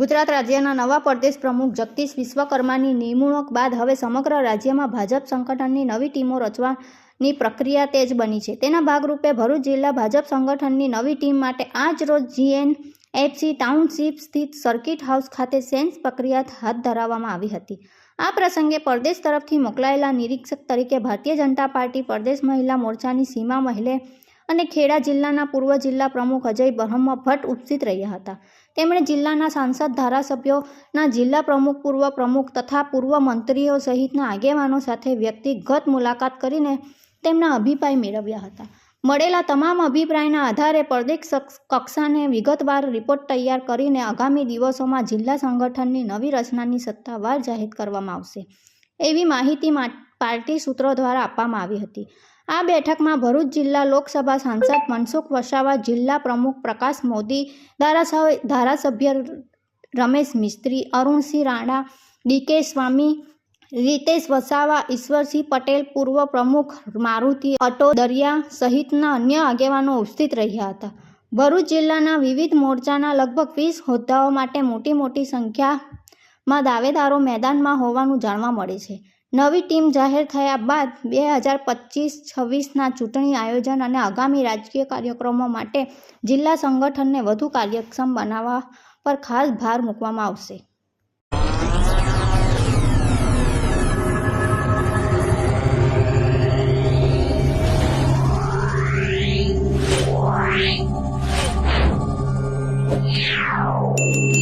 ગુજરાત રાજ્યના નવા પ્રદેશ પ્રમુખ જગદીશ વિશ્વકર્માની નિમણૂક બાદ હવે સમગ્ર રાજ્યમાં ભાજપ સંગઠનની નવી ટીમો રચવાની પ્રક્રિયા તેજ બની છે. તેના ભાગરૂપે ભરૂચ જિલ્લા ભાજપ સંગઠનની નવી ટીમ માટે આજ રોજ G N F C township સ્થિત સર્કિટ હાઉસ ખાતે સેન્સ પ્રક્રિયા હાથ ધરાવવામાં આવી હતી. આ પ્રસંગે પરદેશ તરફથી મોકલાયેલા નિરીક્ષક તરીકે ભારતીય જનતા પાર્ટી પ્રદેશ મહિલા મોરચાની સીમા મहिले અને ખેડા જિલ્લાના પૂર્વ જિલ્લા પ્રમુખ અજય બ્રહ્મ ભટ્ટ ઉપસ્થિત રહ્યા હતા. તેમણે જિલ્લાના સાંસદ, ધારાસભ્યોના જિલ્લા પ્રમુખ, પૂર્વ પ્રમુખ તથા પૂર્વ મંત્રીઓ સહિતના આગેવાનો સાથે વ્યક્તિગત મુલાકાત કરીને તેમના અભિપ્રાય મેળવ્યા હતા. મળેલા તમામ અભિપ્રાયના આધારે પ્રદેશ કક્ષ- કક્ષાને વિગતવાર રિપોર્ટ તૈયાર કરીને આગામી દિવસોમાં જિલ્લા સંગઠનની નવી રચનાની સત્તાવાર જાહેર કરવામાં આવશે. એવી માહિતી પાર્ટી સૂત્રો દ્વારા આપવામાં આવી હતી. આ બેઠકમાં ભરૂચ જિલ્લા લોકસભા સાંસદ મનસુખ વસાવા, જિલ્લા પ્રમુખ પ્રકાશ મોદી, ધારાસભ્ય રમેશ મિસ્ત્રી, અરુણસિંહ રાણા, ડીકે સ્વામી, રીતેશ વસાવા, ઈશ્વરસિંહ પટેલ, પૂર્વ પ્રમુખ મારુતિ અટો દરિયા સહિતના અન્ય આગેવાનો ઉપસ્થિત રહ્યા હતા. ભરૂચ જિલ્લાના વિવિધ મોરચાના લગભગ વીસ હોદ્દાઓ માટે મોટી મોટી સંખ્યામાં દાવેદારો મેદાનમાં હોવાનું જાણવા મળે છે. નવી ટીમ જાહેર થયા બાદ બે હજાર પચીસ છવ્વીસના ચૂંટણી આયોજન અને આગામી રાજકીય કાર્યક્રમો માટે જિલ્લા સંગઠનને વધુ કાર્યક્ષમ બનાવવા પર ખાસ ભાર મૂકવામાં આવશે Yeah.